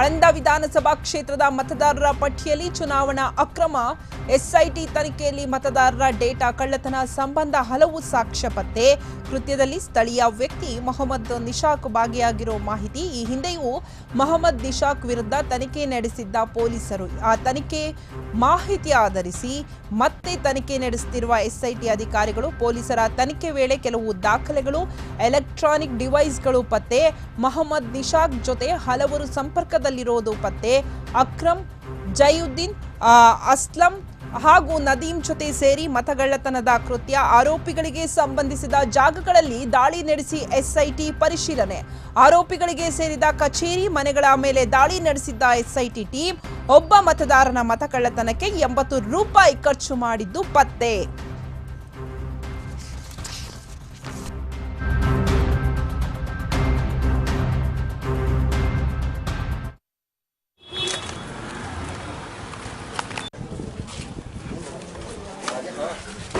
ಆಳಂದ ವಿಧಾನಸಭಾ ಕ್ಷೇತ್ರದ ಮತದಾರರ ಪಟ್ಟಿಯಲ್ಲಿ ಚುನಾವಣಾ ಅಕ್ರಮ, ಎಸ್ಐಟಿ ತನಿಖೆಯಲ್ಲಿ ಮತದಾರರ ಡೇಟಾ ಕಳ್ಳತನ ಸಂಬಂಧ ಹಲವು ಸಾಕ್ಷ್ಯ ಪತ್ತೆ. ಕೃತ್ಯದಲ್ಲಿ ಸ್ಥಳೀಯ ವ್ಯಕ್ತಿ ಮೊಹಮ್ಮದ್ ನಿಶಾಕ್ ಭಾಗಿಯಾಗಿರೋ ಮಾಹಿತಿ. ಈ ಹಿಂದೆಯೂ ಮೊಹಮ್ಮದ್ ನಿಶಾಕ್ ವಿರುದ್ಧ ತನಿಖೆ ನಡೆಸಿದ್ದ ಪೊಲೀಸರು. ಆ ತನಿಖೆ ಮಾಹಿತಿ ಆಧರಿಸಿ ಮತ್ತೆ ತನಿಖೆ ನಡೆಸುತ್ತಿರುವ ಎಸ್ಐಟಿ ಅಧಿಕಾರಿಗಳು ಪೊಲೀಸರ ತನಿಖೆ ವೇಳೆ ಕೆಲವು ದಾಖಲೆಗಳು, ಎಲೆಕ್ಟ್ರಾನಿಕ್ ಡಿವೈಸ್ಗಳು ಪತ್ತೆ. ಮೊಹಮ್ಮದ್ ನಿಶಾಕ್ ಜೊತೆ ಹಲವರು ಸಂಪರ್ಕದಲ್ಲಿರೋದು ಪತ್ತೆ. ಅಕ್ರಮ್, ಜಯುದ್ದೀನ್ ಅಸ್ಲಂ ಹಾಗೂ ನದೀಂ ಜೊತೆ ಸೇರಿ ಮತಗಳ್ಳತನದ ಕೃತ್ಯ ಆರೋಪಿಗಳಿಗೆ ಸಂಬಂಧಿಸಿದ ಜಾಗಗಳಲ್ಲಿ ದಾಳಿ ನಡೆಸಿ ಎಸ್ಐಟಿ ಪರಿಶೀಲನೆ. ಆರೋಪಿಗಳಿಗೆ ಸೇರಿದ ಕಚೇರಿ ಮನೆಗಳ ಮೇಲೆ ದಾಳಿ ನಡೆಸಿದ್ದ ಎಸ್ಐಟಿ ಟೀಮ್ ಒಬ್ಬ ಮತದಾರನ ಮತಕಳ್ಳತನಕ್ಕೆ ಎಂಬತ್ತು ರೂಪಾಯಿ ಖರ್ಚು ಮಾಡಿದ್ದು ಪತ್ತೆ.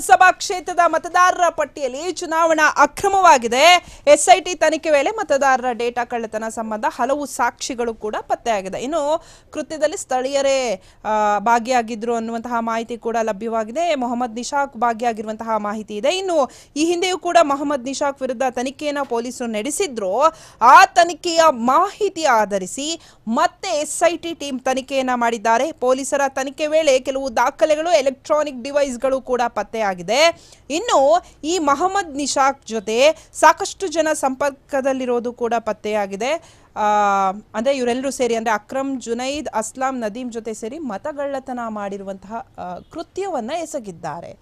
ಲೋಕಸಭಾ ಕ್ಷೇತ್ರದ ಮತದಾರರ ಪಟ್ಟಿಯಲ್ಲಿ ಚುನಾವಣಾ ಅಕ್ರಮವಾಗಿದೆ. ಎಸ್ಐಟಿ ತನಿಖೆ ವೇಳೆ ಮತದಾರರ ಡೇಟಾ ಕಳ್ಳತನ ಸಂಬಂಧ ಹಲವು ಸಾಕ್ಷಿಗಳು ಕೂಡ ಪತ್ತೆಯಾಗಿದೆ. ಇನ್ನು ಕೃತ್ಯದಲ್ಲಿ ಸ್ಥಳೀಯರೇ ಭಾಗಿಯಾಗಿದ್ರು ಅನ್ನುವಂತಹ ಮಾಹಿತಿ ಕೂಡ ಲಭ್ಯವಾಗಿದೆ. ಮೊಹಮ್ಮದ್ ನಿಶಾಕ್ ಭಾಗಿಯಾಗಿರುವಂತಹ ಮಾಹಿತಿ ಇದೆ. ಇನ್ನು ಈ ಹಿಂದೆಯೂ ಕೂಡ ಮೊಹಮ್ಮದ್ ನಿಶಾಕ್ ವಿರುದ್ಧ ತನಿಖೆಯನ್ನು ಪೊಲೀಸರು ನಡೆಸಿದ್ರು. ಆ ತನಿಖೆಯ ಮಾಹಿತಿ ಆಧರಿಸಿ ಮತ್ತೆ ಎಸ್ಐಟಿ ಟೀಮ್ ತನಿಖೆಯನ್ನ ಮಾಡಿದ್ದಾರೆ. ಪೊಲೀಸರ ತನಿಖೆ ವೇಳೆ ಕೆಲವು ದಾಖಲೆಗಳು, ಎಲೆಕ್ಟ್ರಾನಿಕ್ ಡಿವೈಸ್ಗಳು ಕೂಡ ಪತ್ತೆಯಾಗಿದೆ ಇನ್ನು ಈ ಮಹಮ್ಮದ್ ನಿಶಾಕ್ ಜೊತೆ ಸಾಕಷ್ಟು ಜನ ಸಂಪರ್ಕದಲ್ಲಿರೋದು ಕೂಡ ಪತ್ತೆಯಾಗಿದೆ. ಅಂದ್ರೆ ಇವರೆಲ್ಲರೂ ಸೇರಿ, ಅಂದ್ರೆ ಅಕ್ರಮ್ ಜುನೈದ್ ಅಸ್ಲಾಂ ನದೀಮ್ ಜೊತೆ ಸೇರಿ ಮತಗಳ್ಳತನ ಮಾಡಿರುವಂತಹ ಕೃತ್ಯವನ್ನ ಎಸಗಿದ್ದಾರೆ.